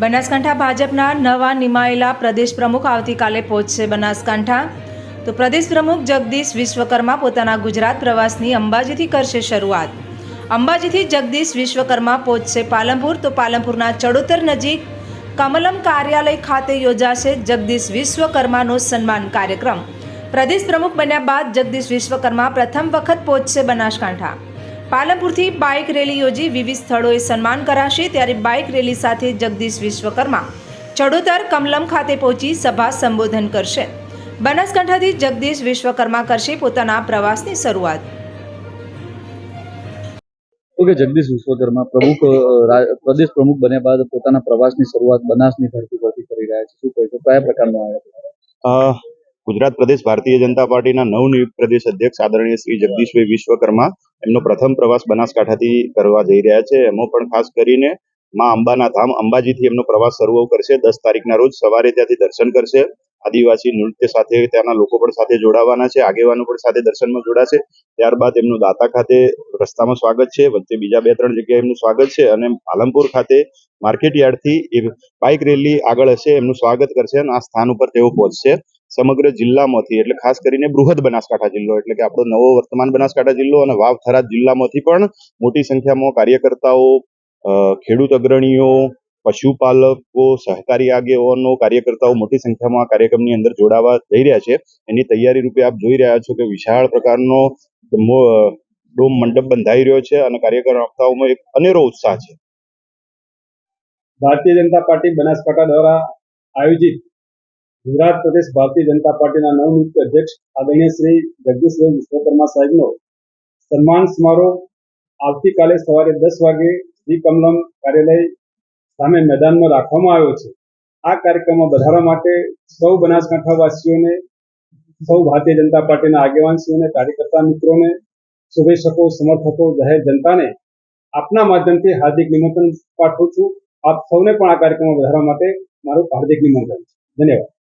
બનાસકાંઠા ભાજપના નવા નિમાયેલા પ્રદેશ પ્રમુખ આવતીકાલે પહોંચશે બનાસકાંઠા. તો પ્રદેશ પ્રમુખ જગદીશ વિશ્વકર્મા પોતાના ગુજરાત પ્રવાસની અંબાજીથી કરશે શરૂઆત. અંબાજીથી જગદીશ વિશ્વકર્મા પહોંચશે પાલનપુર. તો પાલનપુરના ચડોતર નજીક કમલમ કાર્યાલય ખાતે યોજાશે જગદીશ વિશ્વકર્માનો સન્માન કાર્યક્રમ. પ્રદેશ પ્રમુખ બન્યા બાદ જગદીશ વિશ્વકર્મા પ્રથમ વખત પહોંચશે બનાસકાંઠા. પાલનપુરથી બાઇક રેલી યોજી વિવિધ સ્થળોએ સન્માન કરાશે ત્યારે બાઇક રેલી સાથે જગદીશ વિશ્વકર્મા ચડોતર કમલમ ખાતે પહોંચી સભા સંબોધન કરશે. બનાસકાંઠાથી જગદીશ વિશ્વકર્મા કરશે પોતાના પ્રવાસની શરૂઆત. ઓકે જગદીશ વિશ્વકર્મા પ્રમુખ પ્રદેશ પ્રમુખ બન્યા બાદ પોતાના પ્રવાસની શરૂઆત બનાસની ધરતી પરથી કરી રહ્યા છે. શું કહેશો કયા પ્રકારનો આયોજન ગુજરાત પ્રદેશ ભારતીય જનતા પાર્ટીના નવનિયુક્ત પ્રદેશ અધ્યક્ષ આદરણીય શ્રી જગદીશભાઈ વિશ્વકર્મા એમનો પ્રથમ પ્રવાસ બનાસકાંઠાથી કરવા જઈ રહ્યા છે. એમાં પણ ખાસ કરીને માં અંબાના ધામ અંબાજીથી એમનો પ્રવાસ શરૂ કરશે. દસ તારીખના રોજ સવારે ત્યાંથી દર્શન કરશે. આદિવાસી નૃત્ય સાથે ત્યાંના લોકો પણ સાથે જોડાવાના છે. આગેવાનો પણ સાથે દર્શનમાં જોડાશે. ત્યારબાદ એમનું દાતા ખાતે રસ્તામાં સ્વાગત છે. વચ્ચે બીજા બે ત્રણ જગ્યાએ એમનું સ્વાગત છે અને પાલનપુર ખાતે માર્કેટ યાર્ડથી બાઇક રેલી આગળ હશે. એમનું સ્વાગત કરશે અને આ સ્થાન ઉપર તેઓ પહોંચશે. સમગ્ર જિલ્લામાંથી, એટલે ખાસ કરીને બૃહદ બનાસકાંઠા જિલ્લો, એટલે કે આપણો નવો વર્તમાન બનાસકાંઠા જિલ્લો અને વાવ થરાદ જિલ્લામાંથી પણ મોટી સંખ્યામાં કાર્યકર્તાઓ ખેડૂત અગ્રણીઓ, પશુપાલકો, સહકારી આગેવાનો, કાર્યકર્તાઓ મોટી સંખ્યામાં આ કાર્યક્રમની અંદર જોડાવા જઈ રહ્યા છે. એની તૈયારી રૂપે આપ જોઈ રહ્યા છો કે વિશાળ પ્રકારનો ડોમ મંડપ બંધાઈ રહ્યો છે અને કાર્યકર્તાઓમાં એક અનેરો ઉત્સાહ છે. ભારતીય જનતા પાર્ટી બનાસકાંઠા દ્વારા આયોજિત ગુજરાત પ્રદેશ ભારતીય જનતા પાર્ટીના નવનિયુક્ત અધ્યક્ષ આદરણીય શ્રી જગદીશભાઈ વિશ્વકર્મા સાહેબનો સન્માન સમારોહ આવતીકાલે સવારે દસ વાગે શ્રી કમલમ કાર્યાલય સામે મેદાનમાં રાખવામાં આવ્યો છે. આ કાર્યક્રમમાં વધારવા માટે સૌ બનાસકાંઠાવાસીઓને, સૌ ભારતીય જનતા પાર્ટીના આગેવાનશ્રીઓને, કાર્યકર્તા મિત્રોને શુભેચ્છકો, સમર્થકો જાહેર જનતાને આપના માધ્યમથી હાર્દિક નિમંત્રણ પાઠવું છું. આપ સૌને પણ આ કાર્યક્રમમાં વધારવા માટે મારું હાર્દિક નિમંત્રણ છે. ધન્યવાદ.